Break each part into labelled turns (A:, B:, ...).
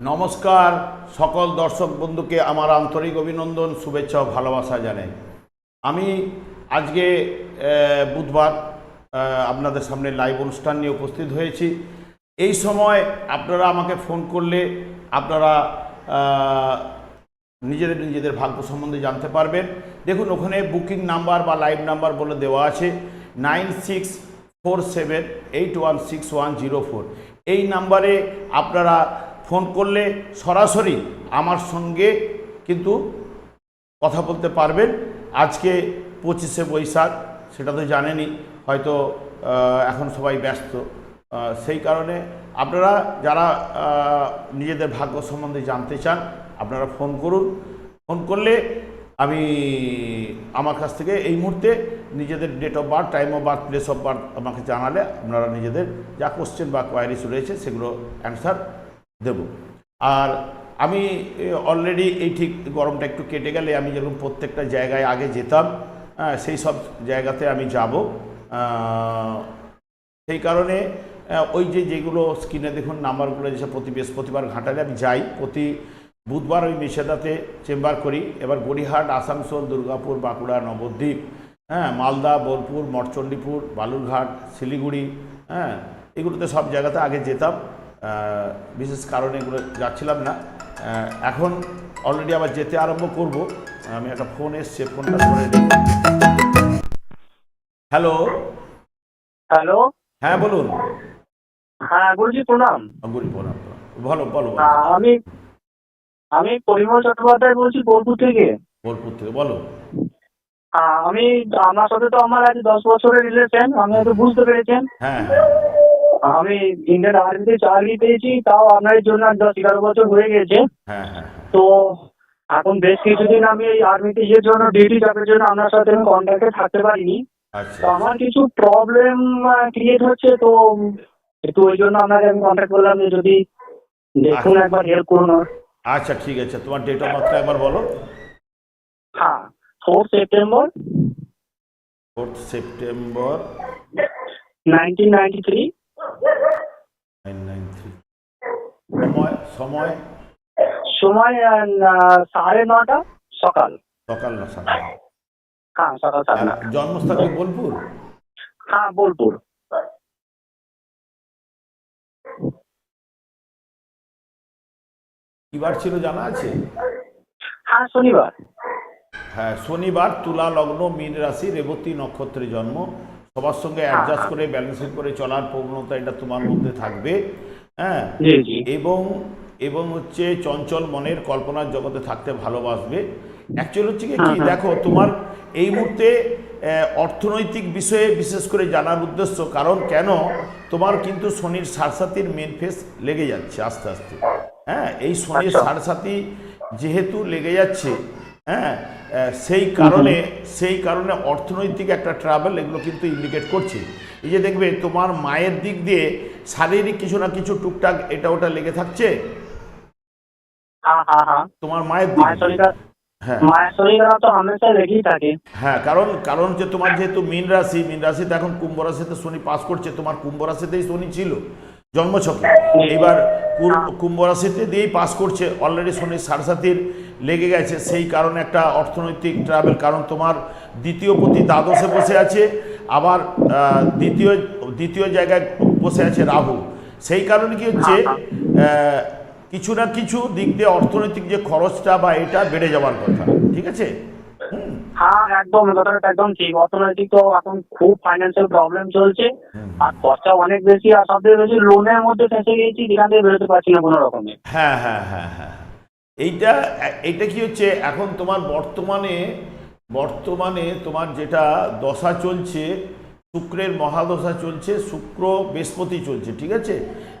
A: নমস্কার, সকল দর্শক বন্ধুকে আমার আন্তরিক অভিনন্দন, শুভেচ্ছা ও ভালোবাসা জানাই। আমি আজকে বুধবার আপনাদের সামনে লাইভ অনুষ্ঠান নিয়ে উপস্থিত হয়েছি। এই সময় আপনারা আমাকে ফোন করলে আপনারা নিজেদের নিজেদের ভাগ্য সম্বন্ধে জানতে পারবেন। দেখুন, ওখানে বুকিং নাম্বার বা লাইভ নাম্বার বলে দেওয়া আছে, nine six four seven eight one six one zero four. এই নাম্বারে আপনারা ফোন করলে সরাসরি আমার সঙ্গে কিন্তু কথা বলতে পারবেন। আজকে পঁচিশে বৈশাখ, সেটা তো জানেনই, হয়তো এখন সবাই ব্যস্ত। সেই কারণে আপনারা যারা নিজেদের ভাগ্য সম্বন্ধে জানতে চান, আপনারা ফোন করুন। ফোন করলে আমি, আমার কাছ থেকে এই মুহূর্তে নিজেদের date of birth time of birth place of birth আমাকে জানালে, আপনারা নিজেদের যা কোশ্চেন বা কোয়ারিজ রয়েছে, সেগুলো অ্যান্সার দেব। আর আমি অলরেডি এই ঠিক গরমটা একটু কেটে গেলে আমি যেরকম প্রত্যেকটা জায়গায় আগে যেতাম সেই সব জায়গাতে আমি যাব। সেই কারণে ওই যে যেগুলো স্ক্রিনে দেখুন নাম্বারগুলো যেসব প্রতি বৃহস্পতিবার ঘাটালে আমি যাই, প্রতি বুধবার ওই মেশেদাতে চেম্বার করি। এবার গড়িহাট, আসানসোল, দুর্গাপুর, বাঁকুড়া, নবদ্বীপ হ্যাঁ মালদা, বোলপুর, মঠচণ্ডীপুর, বালুরঘাট, শিলিগুড়ি হ্যাঁ এগুলোতে সব জায়গাতে আগে যেতাম। বিশেষ কারণে এগুলো যাচ্ছিলাম না। এখন অলরেডি আবার যেতে আরম্ভ করব। আমি একটা ফোন এসছে ফোনটা ধরে নিই হ্যালো
B: হ্যালো
A: হ্যাঁ বলুন।
B: হ্যাঁ বলছি প্রণাম।
A: গুরি প্রণাম। বলো বলো।
B: আমি আমি পরিমল চট্টোপাধ্যায় বলছি বোলপুর থেকে।
A: বোলপুর থেকে বলো।
B: আমি আপনার সাথে তো আমার আজ দশ বছরের রিলেশন আমি হয়তো বুঝতে পেরেছেন।
A: হ্যাঁ।
B: আমি ইন্ডিয়ান আর্মিতে চাকরি পেয়েছি তাও আপনার জন্য দশ এগারো বছর হয়ে গেছে।
A: হ্যাঁ হ্যাঁ।
B: তো এখন বেশ কিছুদিন আমি এই আর্মিতে ইয়ের জন্য ডিউটি চাপের জন্য আপনার সাথে আমি কন্ট্যাক্টে থাকতে পারিনি।
A: আচ্ছা।
B: তো আমার কিছু প্রবলেম ক্রিয়েট হচ্ছে তো একটু ওই জন্য আপনাকে আমি কন্ট্যাক্ট করলাম যে যদি দেখুন একবার হেল্প করুন
A: আচ্ছা ঠিক আছে। তোমার ডেট অফ বার্থটা একবার বলো।
B: হ্যাঁ four September
A: fourth September
B: nineteen ninety three
A: nine nine three সময় সময়?
B: সময় সাড়ে নটা সকাল।
A: সকাল না সকাল
B: হ্যাঁ সকাল সাড়ে নটা
A: জন্মস্থান কি বোলপুর?
B: হ্যাঁ বোলপুর।
A: কিবার ছিল জানা আছে?
B: হ্যাঁ শনিবার।
A: হ্যাঁ শনিবার তুলা লগ্ন মীন রাশি রেবতী নক্ষত্রে জন্ম। সবার সঙ্গে অ্যাডজাস্ট করে ব্যালেন্সিং করে চলার প্রবণতা এটা তোমার মধ্যে থাকবে হ্যাঁ? এবং এবং হচ্ছে চঞ্চল মনের কল্পনার জগতে থাকতে ভালোবাসবে। অ্যাকচুয়ালি হচ্ছে কি
B: হ্যাঁ, হ্যাঁ।
A: দেখো তোমার এই মুহূর্তে অর্থনৈতিক বিষয়ে বিশেষ করে জানার উদ্দেশ্য কারণ কেন? তোমার কিন্তু শনির সারসাতির মেন ফেস লেগে যাচ্ছে আস্তে আস্তে। হ্যাঁ এই শনির
B: আচ্ছা।
A: সারসাতি যেহেতু লেগে যাচ্ছে হ্যাঁ সেই কারণে সেই কারণে অর্থনৈতিক একটা ট্রাভেল এগুলো কিন্তু ইন্ডিকেট করছে। এই যে দেখবে তোমার মায়ের দিক দিয়ে শারীরিক কিছু না কিছু টুকটাক এটা ওটা লেগে থাকছে?
B: হ্যাঁ হ্যাঁ হ্যাঁ।
A: তোমার মায়ের দিক হ্যাঁ।
B: মায়ের শরীরটা তো হামেশা লেগেই থাকে।
A: হ্যাঁ কারণ কারণ হচ্ছে তোমার যেহেতু মীন রাশি মীন রাশিতে এখন কুম্ভ রাশিতে শনি পাস করছে তোমার কুম্ভ রাশিতেই শনি ছিল। জন্মছকে। এবার কুর- কুম্ভ রাশিতে দিয়েই পাস করছে। অলরেডি শনির সারসাতির লেগে গেছে। সেই কারণে একটা অর্থনৈতিক ট্রাভেল কারণ তোমার দ্বিতীয় প্রতি দ্বাদশে বসে আছে। আবার দ্বিতীয় দ্বিতীয় জায়গায় বসে আছে রাহু। সেই কারণে কি হচ্ছে কিছু না কিছু দিক দিয়ে অর্থনৈতিক যে খরচটা বা এটা বেড়ে যাওয়ার কথা। ঠিক আছে?
B: হ্যাঁ একদম কথাটা একদম ঠিক। অর্থনৈতিক তো এখন খুব ফাইন্যান্সিয়াল প্রবলেম চলছে। আর খরচা অনেক বেশি আর সব থেকে বেশি লোনের মধ্যে ফেসে গেছি যেখান থেকে বেরোতে পারছি না কোনো রকমে।
A: হ্যাঁ হ্যাঁ হ্যাঁ হ্যাঁ। এইটা এইটা কি হচ্ছে এখন তোমার বর্তমানে বর্তমানে তোমার যেটা দশা চলছে শুক্রের মহাদশা চলছে শুক্র বৃহস্পতি চলছে ঠিক আছে?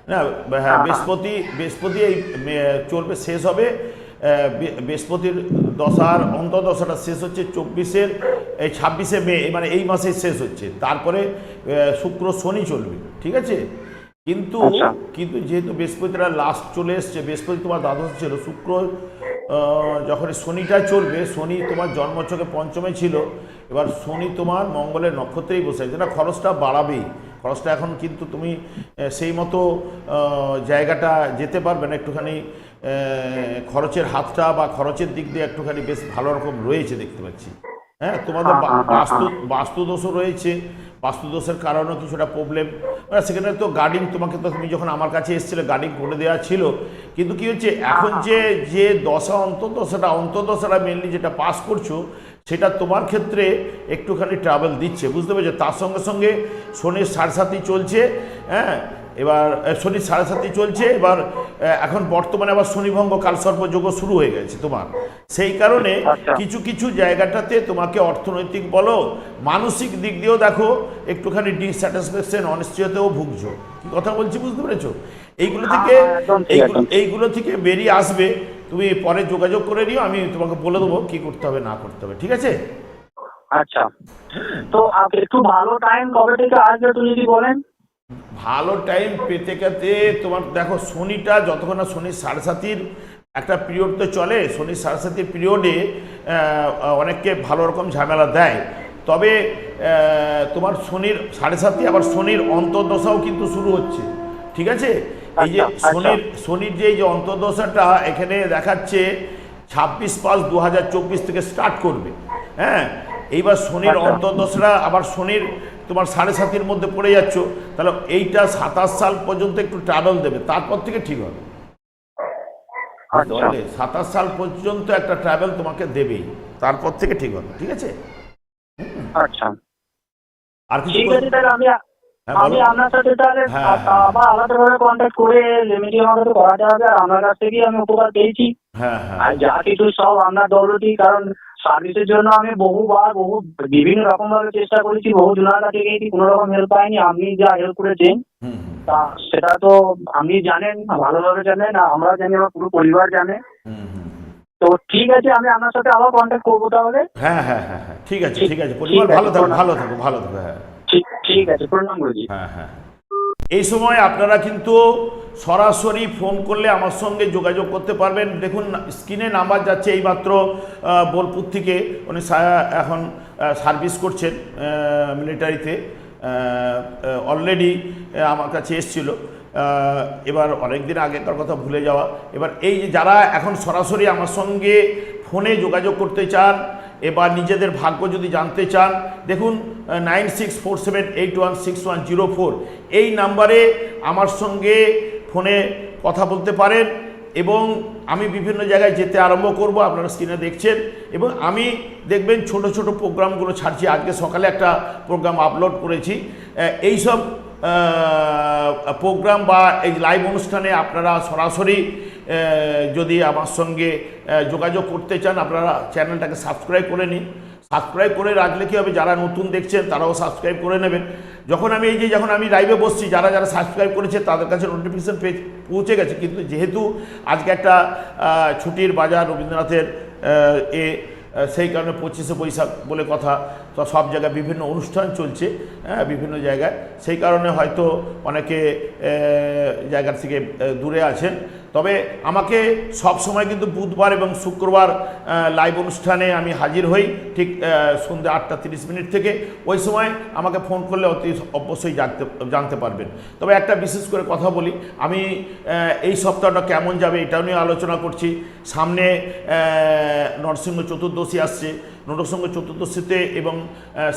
A: না হ্যাঁ বৃহস্পতি বৃহস্পতি এই চলবে শেষ হবে। বৃহস্পতির দশার অন্তদশাটা শেষ হচ্ছে চব্বিশের এই ছাব্বিশে মে মানে এই মাসে শেষ হচ্ছে। তারপরে শুক্র শনি চলবে ঠিক আছে? কিন্তু
B: আচ্ছা।
A: কিন্তু যেহেতু বৃহস্পতিটা লাস্ট চলে এসছে বৃহস্পতি তোমার দ্বাদশ ছিল শুক্র যখন শনিটা চলবে শনি তোমার জন্মচকে পঞ্চমে ছিল এবার শনি তোমার মঙ্গলের নক্ষত্রেই বসে আছে। যেটা খরচটা বাড়াবেই। খরচটা এখন কিন্তু তুমি সেই মতো জায়গাটা যেতে পারবে না একটুখানি খরচের হাতটা বা খরচের দিক দিয়ে একটুখানি বেশ ভালো রকম রয়েছে দেখতে পাচ্ছি। হ্যাঁ তোমাদের
B: হ্যাঁ, হ্যাঁ,
A: বাস্তু বাস্তুদোষও রয়েছে। বাস্তুদোষের কারণেও কিছুটা প্রবলেম সেখানে তো গার্ডিং তোমাকে তো তুমি যখন আমার কাছে এসেছিলে গার্ডিং করে দেওয়া ছিল। কিন্তু কি হচ্ছে এখন যে যে দশা অন্তর্দশাটা অন্তর্দশাটা মেনলি যেটা পাস করছ সেটা তোমার ক্ষেত্রে একটুখানি ট্রাভেল দিচ্ছে। বুঝতে পেরেছ? তার সঙ্গে সঙ্গে শনির সাড়ে সাতই চলছে হ্যাঁ? এবার শনির সাড়ে সাতই চলছে এবার এখন বর্তমানে আবার শনিভঙ্গ কালসর্পযোগ শুরু হয়ে গেছে তোমার। সেই কারণে
B: আচ্ছা।
A: কিছু কিছু জায়গাটাতে তোমাকে অর্থনৈতিক বলো মানসিক দিক দিয়েও দেখো একটুখানি ডিস্যাটিসফ্যাকশন অনিশ্চয়তাও ভুগছো। কি কথা বলছি বুঝতে পেরেছ? এইগুলো
B: হ্যাঁ,
A: থেকে
B: হ্যাঁ,
A: এইগুলো থেকে বেরিয়ে আসবে তুমি পরে যোগাযোগ করে নিও আমি তোমাকে বলে দেবো কি করতে হবে না করতে হবে ঠিক আছে?
B: আচ্ছা। তো একটু ভালো টাইম কবে থেকে আসবে একটু যদি বলেন?
A: ভালো টাইম পেতে পেতে তোমার দেখো শনিটা যতক্ষণ না শনির সাড়ে সাতির একটা পিরিয়ড তো চলে শনির সাড়ে সাতির পিরিয়ডে অনেককে ভালো রকম ঝামেলা দেয়। তবে তোমার শনির সাড়ে সাতি আবার শনির অন্তর্দশাও কিন্তু শুরু হচ্ছে ঠিক আছে? এই যে। শনির শনির যে যে অন্তর্দশাটা এখানে দেখাচ্ছে ছাব্বিশ পাঁচ দু থেকে স্টার্ট করবে। হ্যাঁ? এইবার শনির। অন্তর্দশরা আবার শনির তোমার সাড়ে সাতির মধ্যে পড়ে যাচ্ছ তাহলে এইটা সাতাশ সাল পর্যন্ত একটু ট্রাভেল দেবে তারপর থেকে ঠিক হবে।
B: আচ্ছা।
A: সাতাশ সাল পর্যন্ত একটা ট্রাভেল তোমাকে দেবেই তারপর থেকে ঠিক হবে ঠিক আছে?
B: আচ্ছা।
A: আর কিছু
B: আমি। আমি আপনার সাথে তাহলে
A: হ্যাঁ, হ্যাঁ।
B: আবার আলাদাভাবে কন্ট্যাক্ট করে লিমিটিং আমাকে তো করাতে হবে আর আপনার কাছ থেকেই আমি উপকার পেয়েছি।
A: হ্যাঁ হ্যাঁ।
B: আর যা কিছু সব আপনার দৌলতই কারণ সার্ভিসের জন্য আমি বহুবার বহু বিভিন্ন রকম ভাবে চেষ্টা করেছি বহু জনের কাছে গিয়েছি কোনো রকম হেল্প পাইনি আপনি যা হেল্প করেছেন তা সেটা তো আপনি জানেন ভালোভাবে জানেন আর আমরা জানি আমার পুরো পরিবার জানে। তো ঠিক আছে আমি আপনার সাথে আবার কন্ট্যাক্ট করব তাহলে।
A: হ্যাঁ হ্যাঁ হ্যাঁ হ্যাঁ। ঠিক আছে
B: ঠিক
A: আছে। পরিবার ভালো থাকো ভালো থাকো ভালো থাকো হ্যাঁ।
B: গুরুজি
A: হ্যাঁ হ্যাঁ এই সময় আপনারা কিন্তু সরাসরি ফোন করলে আমার সঙ্গে যোগাযোগ করতে পারবেন। দেখুন, স্ক্রিনে নাম্বার যাচ্ছে এইমাত্র বোলপুর থেকে। উনি এখন সার্ভিস করছেন মিলিটারিতে। অলরেডি আমার কাছে এসছিল। এবার অনেক দিন আগেকার কথা ভুলে যাওয়া। এবার এই যারা এখন সরাসরি আমার সঙ্গে ফোনে যোগাযোগ করতে চান এবার নিজেদের ভাগ্য যদি জানতে চান দেখুন nine six four seven eight one six one zero four এই নাম্বারে আমার সঙ্গে ফোনে কথা বলতে পারেন এবং আমি বিভিন্ন জায়গায় যেতে আরম্ভ করব আপনারা স্ক্রিনে দেখছেন। এবং আমি দেখবেন ছোট ছোট প্রোগ্রামগুলো ছাড়ছি। আজকে সকালে একটা প্রোগ্রাম আপলোড করেছি। আহ, এইসব প্রোগ্রাম বা এই লাইভ অনুষ্ঠানে আপনারা সরাসরি যদি আমার সঙ্গে যোগাযোগ করতে চান, আপনারা চ্যানেলটাকে সাবস্ক্রাইব করে নিন। সাবস্ক্রাইব করে রাখলে কী হবে, যারা নতুন দেখছেন, তারাও সাবস্ক্রাইব করে নেবেন। যখন আমি এই যে, যখন আমি লাইভে বসছি, যারা যারা সাবস্ক্রাইব করেছে, তাদের কাছে নোটিফিকেশন পেজ পৌঁছে গেছে। কিন্তু যেহেতু আজকে একটা ছুটির বাজার রবীন্দ্রনাথের এ সেই কারণে পঁচিশে বৈশাখ বলে কথা তো সব জায়গায় বিভিন্ন অনুষ্ঠান চলছে হ্যাঁ বিভিন্ন জায়গায়। সেই কারণে হয়তো অনেকে জায়গার থেকে দূরে আছেন। তবে আমাকে সব সময় কিন্তু বুধবার এবং শুক্রবার লাইভ অনুষ্ঠানে আমি হাজির হই, ঠিক সন্ধ্যে আটটা তিরিশ মিনিট থেকে। ওই সময় আমাকে ফোন করলে অতি অবশ্যই জানতে জানতে পারবেন। তবে একটা বিশেষ করে কথা বলি, আমি এই সপ্তাহটা কেমন যাবে এটাও নিয়ে আলোচনা করছি। সামনে নরসিংহ চতুর্দশী আসছে নরসিংহ চতুর্দশীতে এবং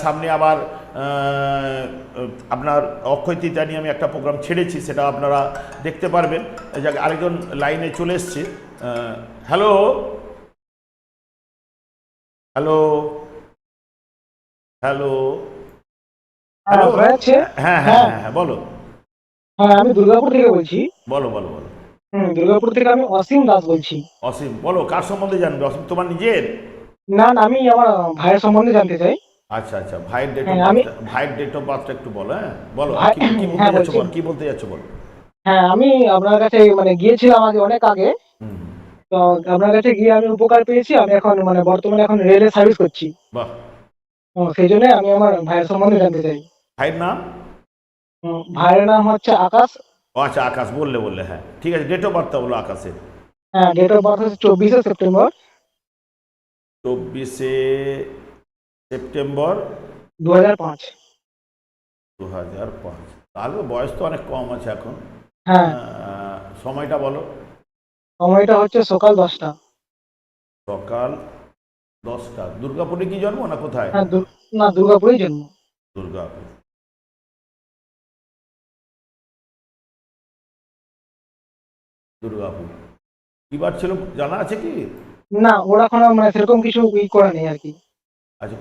A: সামনে আবার আপনার অক্ষয় তৃতীয়া নিয়ে আমি একটা প্রোগ্রাম ছেড়েছি সেটা আপনারা দেখতে পারবেন। যাক আরেকজন লাইনে চলে এসছে। হ্যালো? হ্যালো? হ্যালো?
C: হ্যাঁ হয়েছে
A: হ্যাঁ হ্যাঁ হ্যাঁ। হ্যাঁ বলো।
C: হ্যাঁ আমি দুর্গাপুর থেকে বলছি।
A: বলো বলো বলো।
C: দুর্গাপুর থেকে আমি অসীম দাস বলছি।
A: অসীম বলো কার সম্বন্ধে জানবে? অসীম তোমার নিজের?
C: না না আমি আমার ভাইয়ের সম্বন্ধে জানতে চাই।
A: আচ্ছা আচ্ছা ভাইয়ের ডেট অফ
C: হ্যাঁ,
A: ভাইয়ের ডেট অফ বার্থটা একটু বলো হ্যাঁ? বলো কি- কি বলতে
C: হ্যাঁ,
A: যাচ্ছ
C: বলছি।
A: কি বলতে যাচ্ছ বলো?
C: হ্যাঁ আমি আপনার কাছে মানে গিয়েছিলাম আগে অনেক আগে। তো আপনার কাছে গিয়ে আমি উপকার পেয়েছি আমি এখন মানে বর্তমানে এখন রেলে সার্ভিস করছি।
A: বাহ।
C: সেই জন্য আমি আমার ভাইয়ের সম্বন্ধে জানতে চাই।
A: ভাইয়ের নাম?
C: ভাইয়ের নাম হচ্ছে আকাশ।
A: ও আচ্ছা আকাশ বললে বললে হ্যাঁ। ঠিক আছে ডেট অফ বার্থটা বলো আকাশের।
C: হ্যাঁ ডেট অফ বার্থ হচ্ছে চব্বিশে সেপ্টেম্বর।
A: চব্বিশে সেপ্টেম্বর
C: দু হাজার পাঁচ।
A: দু হাজার পাঁচ। তাহলে বয়স তো অনেক কম আছে এখন।
C: হ্যাঁ।
A: সময়টা বলো।
C: সময়টা হচ্ছে সকাল দশটা।
A: সকাল দশটা। দুর্গাপুরে কি জন্ম না কোথায়?
C: হ্যাঁ না দুর্গাপুরেই জন্ম।
A: দুর্গাপুর। দুর্গাপুর। কিবার ছিল জানা আছে কি?
C: না ওরা এখনও মানে সেরকম কিছু ই করে নেই আর কি।
A: আচ্ছা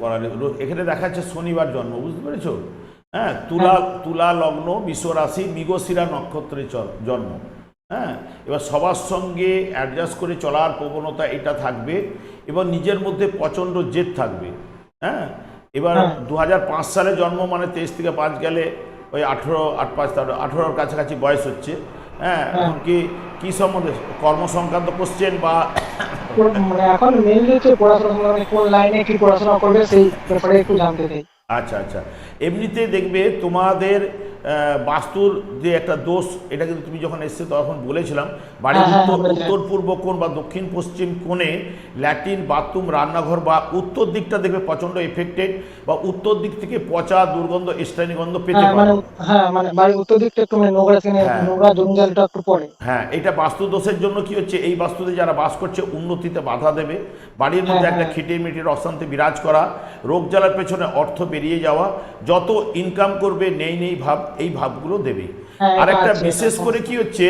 A: এখানে দেখা যাচ্ছে শনিবার জন্ম বুঝতে পেরেছ? হ্যাঁ তুলা তুলা লগ্ন মৃগশিরা নক্ষত্রে জন্ম। হ্যাঁ এবার সবার সঙ্গে অ্যাডজাস্ট করে চলার প্রবণতা এটা থাকবে এবং নিজের মধ্যে প্রচণ্ড জেদ থাকবে। হ্যাঁ এবার
C: হ্যাঁ।
A: দু সালে জন্ম মানে তেইশ থেকে পাঁচ গেলে ওই আঠেরো আট পাঁচ তেরো আঠেরোর কাছাকাছি বয়স হচ্ছে। হ্যাঁ এখন কি কী সম্বন্ধে? কর্ম সংক্রান্ত কোশ্চেন বা
C: মানে এখন মেনলি হচ্ছে পড়াশোনা মানে কোন লাইনে কি পড়াশোনা করবে সেই ব্যাপারে একটু জানতে চাই।
A: আচ্ছা আচ্ছা। এমনিতে দেখবে তোমাদের বাস্তুর যে একটা দোষ এটা কিন্তু তুমি যখন এসছে তখন বলেছিলাম বাড়ির
C: হ্যাঁ, হ্যাঁ,
A: উত্তর উত্তর পূর্ব কোণ বা দক্ষিণ পশ্চিম কোণে ল্যাট্রিন বাথরুম রান্নাঘর বা উত্তর দিকটা দেখবে প্রচণ্ড এফেক্টেড বা উত্তর দিক থেকে পচা দুর্গন্ধ স্টাইনি গন্ধ পেতে
C: হ্যাঁ মানে হ্যাঁ মানে বাড়ির উত্তর দিকটা একটু মানে নোংরা। নোংরা জঞ্জালটা একটু পড়ে।
A: হ্যাঁ এটা বাস্তু দোষের জন্য কি হচ্ছে? এই বাস্তুতে যারা বাস করছে উন্নতিতে বাধা দেবে। বাড়ির মধ্যে একটা। খিটির মিটির অশান্তি বিরাজ করা রোগ জ্বালার পেছনে অর্থ বেরিয়ে যাওয়া যত ইনকাম করবে নেই নেই ভাব এই ভাবগুলো দেবে।
C: হ্যাঁ,
A: আরেকটা
C: আছে,
A: বিশেষ করে কি হচ্ছে?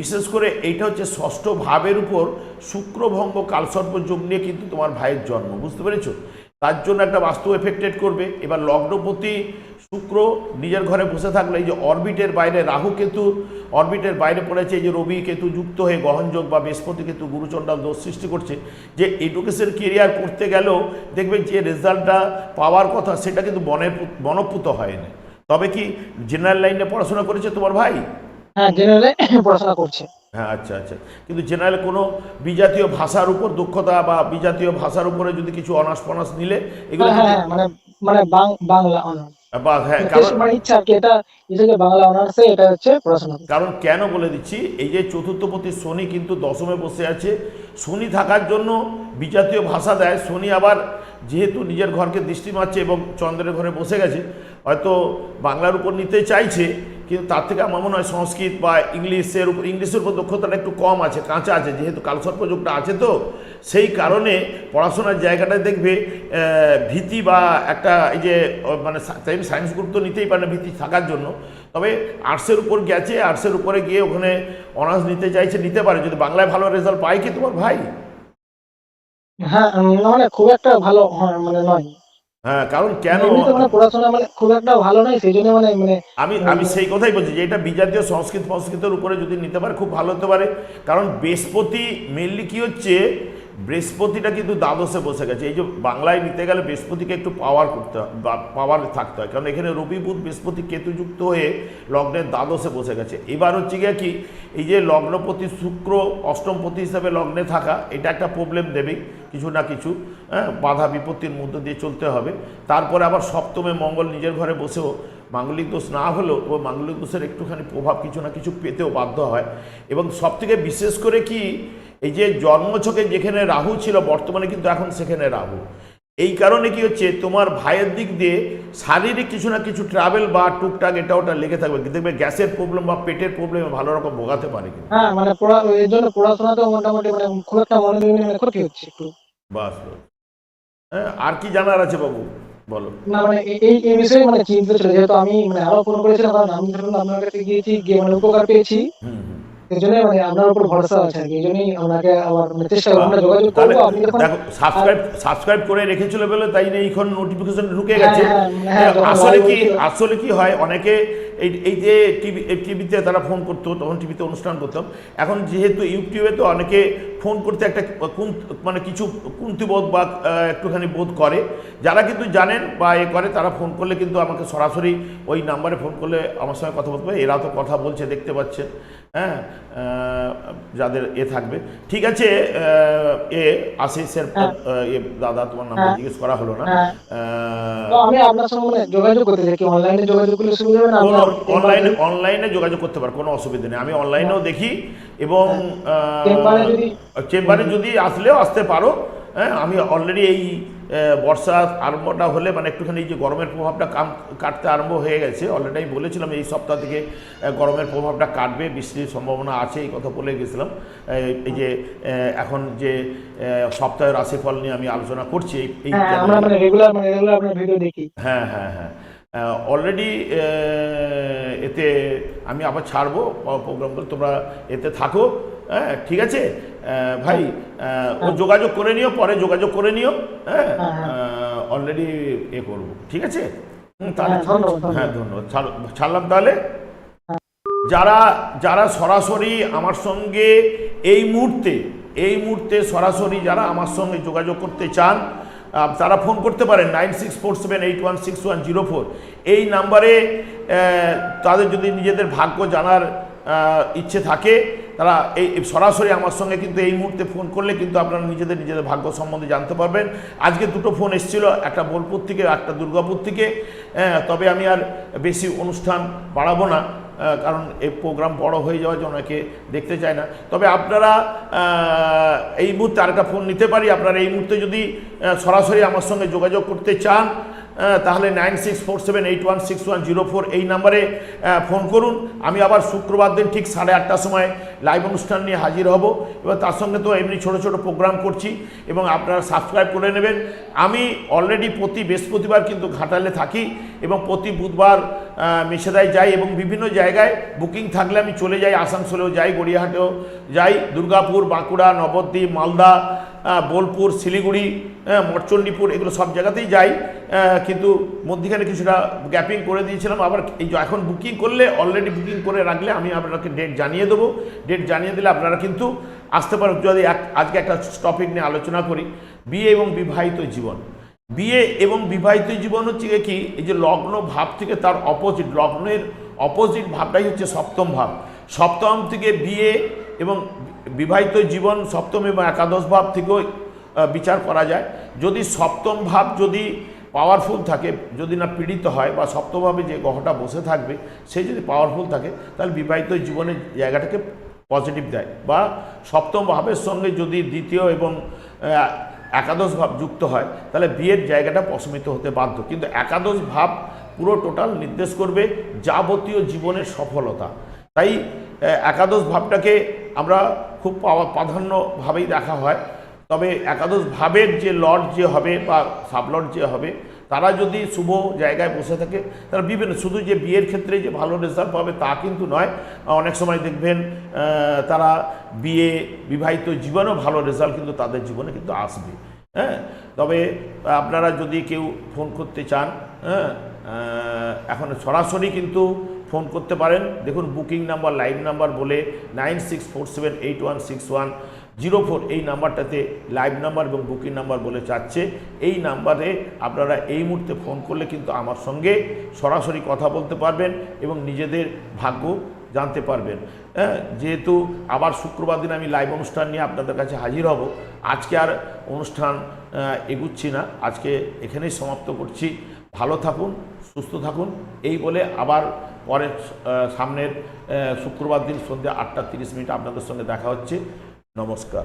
A: বিশেষ করে এইটা হচ্ছে ষষ্ঠ ভাবের উপর শুক্রভঙ্গ কালসর্প যোগ নিয়ে কিন্তু তোমার ভাইয়ের জন্ম বুঝতে পেরেছ? তার জন্য একটা বাস্তু এফেক্টেড করবে। এবার লগ্নপতি শুক্র নিজের ঘরে বসে থাকলে এই যে অরবিটের বাইরে রাহু কেতু অরবিটের বাইরে পড়েছে এই যে রবি কেতু যুক্ত হয়ে গহনযোগ বা বৃহস্পতি কেতু গুরুচণ্ডাল দোষ সৃষ্টি করছে। যে এডুকেশন কেরিয়ার করতে গেলেও দেখবেন যে রেজাল্টটা পাওয়ার কথা সেটা কিন্তু বনের বনপুত হয়নি তবে কি জেনারেল লাইনে পড়াশোনা করেছে তোমার ভাই?
C: হ্যাঁ জেনারেলে পড়াশোনা করছে।
A: হ্যাঁ আচ্ছা আচ্ছা। কিন্তু জেনারেল কোনো বিজাতীয় ভাষার উপর দক্ষতা বা বিজাতীয় ভাষার উপরে যদি কিছু অনার্স ফনার্স নিলে এগুলো
C: হ্যাঁ হ্যাঁ হ্যাঁ, মানে মানে বাংলা অনার্স।
A: হ্যাঁ কারণ
C: মানে পড়াশোনা।
A: কারণ কেন বলে দিচ্ছি এই যে চতুর্থপতি শনি কিন্তু দশমে বসে আছে শনি থাকার জন্য বিজাতীয় ভাষা দেয়। শনি আবার যেহেতু নিজের ঘরকে দৃষ্টি মারছে এবং চন্দ্রের ঘরে বসে গেছে, হয়তো বাংলার উপর নিতে চাইছে, কিন্তু তার থেকে আমার মনে হয় সংস্কৃত বা ইংলিশের উপর ইংলিশের উপর দক্ষতাটা একটু কম আছে, কাঁচা আছে, যেহেতু কালসর্পযোগটা আছে তো, সেই কারণে পড়াশোনার জায়গাটায় দেখবে ভীতি বা একটা এই যে মানে তাই সায়েন্স গ্রুপ তো নিতেই পারে না ভীতি থাকার জন্য। তবে আর্টসের উপর গেছে আর্টসের উপরে গিয়ে ওখানে অনার্স নিতে চাইছে নিতে পারে। যদি বাংলায় ভালো রেজাল্ট পায় কি তোমার ভাই?
C: হ্যাঁ মানে খুব একটা ভালো মানে নয়।
A: হ্যাঁ কারণ কেন?
C: মানে পড়াশোনা মানে খুব একটা ভালো নয় সেই জন্য মানে মানে
A: আমি আমি সেই কথাই বলছি যে এটা বিজাতীয় সংস্কৃত সংস্কৃতের উপরে যদি নিতে পারে খুব ভালো হতে পারে। কারণ বৃহস্পতি মেনলি কি হচ্ছে বৃহস্পতিটা কিন্তু দ্বাদশে বসে গেছে। এই যে বাংলায় নিতে গেলে বৃহস্পতিকে একটু পাওয়ার করতে হয়, বা পাওয়ার থাকতে হয়। কারণ এখানে রবি, বুধ, বৃহস্পতি কেতুযুক্ত হয়ে লগ্নের দ্বাদশে বসে গেছে। এবার হচ্ছে গিয়ে কি, এই যে লগ্নপতি শুক্র অষ্টমপতি হিসাবে লগ্নে থাকা, এটা একটা প্রবলেম দেবেই, কিছু না কিছু হ্যাঁ বাধা বিপত্তির মধ্য দিয়ে চলতে হবে। তারপরে আবার সপ্তমে মঙ্গল নিজের ঘরে বসেও মাঙ্গলিক দোষ না হলেও, তবে মাঙ্গলিক দোষের একটুখানি প্রভাব কিছু না কিছু পেতেও বাধ্য হয়। এবং সবথেকে বিশেষ করে কি এই যে জন্মছকে যেখানে রাহু ছিল বর্তমানে কিন্তু এখন সেখানে রাহু। এই কারণে কি হচ্ছে তোমার ভাইয়ের দিক দিয়ে শারীরিক কিছু না কিছু ট্রাভেল বা টুকটাক এটা ওটা লেগে থাকবে। দেখবে গ্যাসের প্রবলেম বা পেটের প্রবলেমে ভালো রকম ভোগাতে পারে কিন্তু।
C: হ্যাঁ মানে পড়া এর জন্য পড়াশোনাতেও মোটামুটি মানে খুব একটা মনোযোগ মানে ক্ষতি হচ্ছে একটু?
A: বাস। হ্যাঁ আর কি জানার আছে বাবু? বলো।
C: না মানে এই- এই বিষয়ে মানে চিন্তিত ছিল যেহেতু আমি মানে আরও ফোন করেছিলাম কারণ আমি ধরুন আপনার কাছে গিয়েছি গিয়ে মানে উপকার পেয়েছি।
A: হুম।
C: এই মানে আপনার উপর ভরসা আছে আর কি এই জন্যই আপনাকে আবার মানে চেষ্টা করব আমরা যোগাযোগ
A: তাহলে
C: আপনি যখন
A: দেখো সাবস্ক্রাইব সাবস্ক্রাইব করে রেখেছিল বলে তাই না এইখন নোটিফিকেশন ঢুকে গেছে।
C: হ্যাঁ, হ্যাঁ, হ্যাঁ,
A: আসলে কি আসলে কি হয় অনেকে এই এই যে টিভি টিভিতে তারা ফোন করতো তখন টিভিতে অনুষ্ঠান করতাম। এখন যেহেতু ইউটিউবে তো অনেকে ফোন করতে একটা কুন মানে কিছু কুন্তিবোধ বা একটুখানি বোধ করে। যারা কিন্তু জানেন বা এ করে তারা ফোন করলে কিন্তু আমাকে সরাসরি ওই নাম্বারে ফোন করলে আমার সঙ্গে কথা বলতে এরা তো কথা বলছে দেখতে পাচ্ছেন। হ্যাঁ আহ, যাদের এ থাকবে। ঠিক আছে আহ, এ আশিসের
C: হ্যাঁ।
A: এ দাদা তোমার নামটা
C: হ্যাঁ।
A: জিজ্ঞেস করা হলো না।
C: হ্যাঁ।
A: আহ,
C: আমি আপনার সঙ্গে যোগাযোগ করতে চাই কি অনলাইনে যোগাযোগ করলে সুবিধা হবে না?
A: অনলাইনে অনলাইনে যোগাযোগ করতে পার কোনো অসুবিধা নেই। আমি অনলাইনেও দেখি এবং
C: চেম্বারে যদি-
A: আসলেও আসতে পারো হ্যাঁ আমি অলরেডি এই বর্ষা আরম্ভটা হলে মানে একটুখানি এই যে গরমের প্রভাবটা কাম কাটতে আরম্ভ হয়ে গেছে। অলরেডি আমি বলেছিলাম এই সপ্তাহ থেকে গরমের প্রভাবটা কাটবে বৃষ্টির সম্ভাবনা আছে এই কথা বলে গেছিলাম। এই- যে এখন যে সপ্তাহের রাশিফল নিয়ে আমি আলোচনা করছি এই
C: হ্যাঁ মানে মানে
A: হ্যাঁ হ্যাঁ হ্যাঁ। অলরেডি এতে আমি আবার ছাড়বো প্রোগ্রামগুলো তোমরা এতে থাকো। হ্যাঁ ঠিক আছে? ভাই ও যোগাযোগ করে নিও পরে যোগাযোগ করে নিও। হ্যাঁ
C: হ্যাঁ,
A: অলরেডি এ করব ঠিক আছে? হুম, তাহলে
C: হ্যাঁ, ধন্যবাদ, ধন্যবাদ।
A: হ্যাঁ ধন্যবাদ। ছাড়- ছাড়লাম তাহলে? যারা যারা সরাসরি আমার সঙ্গে এই মুহূর্তে এই মুহূর্তে সরাসরি যারা আমার সঙ্গে যোগাযোগ করতে চান তারা ফোন করতে পারেন nine six four seven eight one six one zero four. এই নাম্বারে তাদের যদি নিজেদের ভাগ্য জানার ইচ্ছে থাকে, তারা এই সরাসরি আমার সঙ্গে কিন্তু এই মুহূর্তে ফোন করলে কিন্তু আপনারা নিজেদের নিজেদের ভাগ্য সম্বন্ধে জানতে পারবেন। আজকে দুটো ফোন এসেছিল, একটা বোলপুর থেকে একটা দুর্গাপুর থেকে। তবে আমি আর বেশি অনুষ্ঠান বাড়াবো না। কারণ এই প্রোগ্রাম বড় হয়ে যাওয়ার জন্য অনেকে দেখতে চায় না। তবে আপনারা এই মুহূর্তে আরেকটা ফোন নিতে পারি। আপনারা এই মুহূর্তে যদি সরাসরি আমার সঙ্গে যোগাযোগ করতে চান তাহলে nine six four seven eight one six one zero four এই নাম্বারে ফোন করুন। আমি আবার শুক্রবার দিন ঠিক সাড়ে আটটার সময় লাইভ অনুষ্ঠান নিয়ে হাজির হব। এবার তার সঙ্গে তো এমনি ছোট ছোট প্রোগ্রাম করছি এবং আপনারা সাবস্ক্রাইব করে নেবেন। আমি অলরেডি প্রতি বৃহস্পতিবার কিন্তু ঘাটালে থাকি এবং প্রতি বুধবার আহ, মেছেদায় যাই এবং বিভিন্ন জায়গায় বুকিং থাকলে আমি চলে যাই। আসানসোলেও যাই গড়িয়াহাটেও যাই দুর্গাপুর বাঁকুড়া নবদ্বীপ মালদা বোলপুর, শিলিগুড়ি মঠচণ্ডীপুর এগুলো সব জায়গাতেই যাই। কিন্তু মধ্যিখানে কিছুটা গ্যাপিং করে দিয়েছিলাম। আবার এই এখন বুকিং করলে অলরেডি বুকিং করে রাখলে আমি আপনাকে ডেট জানিয়ে দেবো। ডেট জানিয়ে দিলে আপনারা কিন্তু আসতে পারেন যদি আজকে একটা টপিক নিয়ে আলোচনা করি। বিয়ে এবং বিবাহিত জীবন। বিয়ে এবং বিবাহিত জীবন হচ্ছে কি, এই যে লগ্ন ভাব থেকে তার অপোজিট লগ্নের অপোজিট ভাবটাই হচ্ছে সপ্তম ভাব। সপ্তম থেকে বিয়ে এবং বিবাহিত জীবন সপ্তম এবং একাদশ ভাব থেকেও বিচার করা যায়। যদি সপ্তম ভাব যদি পাওয়ারফুল থাকে, যদি না পীড়িত হয় বা সপ্তমভাবে যে গ্রহটা বসে থাকবে, সে যদি পাওয়ারফুল থাকে, তাহলে বিবাহিত জীবনের জায়গাটাকে পজিটিভ দেয়। বা সপ্তম ভাবের সঙ্গে যদি দ্বিতীয় এবং একাদশ ভাব যুক্ত হয়, তাহলে বিয়ের জায়গাটা প্রশমিত হতে বাধ্য। কিন্তু একাদশ ভাব পুরো টোটাল নির্দেশ করবে যাবতীয় জীবনের সফলতা। তাই একাদশ ভাবটাকে আমরা খুব পাওয়া- প্রাধান্যভাবেই দেখা হয়। তবে একাদশ ভাবের যে লর্ড যে হবে বা সাবলর্ড যে হবে, তারা যদি শুভ জায়গায় বসে থাকে, তারা বিভিন্ন শুধু যে বিয়ের ক্ষেত্রে যে ভালো রেজাল্ট পাবে তা কিন্তু নয়। অনেক সময় দেখবেন তারা বিয়ে বিবাহিত জীবনেও ভালো রেজাল্ট কিন্তু তাদের জীবনে কিন্তু আসবে। হ্যাঁ? তবে আপনারা যদি কেউ ফোন করতে চান হ্যাঁ এখন সরাসরি কিন্তু ফোন করতে পারেন। দেখুন, বুকিং নাম্বার লাইভ নাম্বার বলে nine six four seven eight one six one zero four এই নাম্বারটাতে লাইভ নাম্বার এবং বুকিং নাম্বার বলে চাচ্ছে এই নাম্বারে আপনারা এই মুহূর্তে ফোন করলে কিন্তু আমার সঙ্গে সরাসরি কথা বলতে পারবেন এবং নিজেদের ভাগ্য জানতে পারবেন। হ্যাঁ যেহেতু আবার শুক্রবার দিন আমি লাইভ অনুষ্ঠান নিয়ে আপনাদের কাছে হাজির হব। আজকে আর অনুষ্ঠান এগুচ্ছি না। আজকে এখানেই সমাপ্ত করছি। ভালো থাকুন, সুস্থ থাকুন। এই বলে আবার পরের সামনের শুক্রবার দিন সন্ধ্যা আটটা তিরিশ মিনিট আপনাদের সঙ্গে দেখা হচ্ছে। নমস্কার।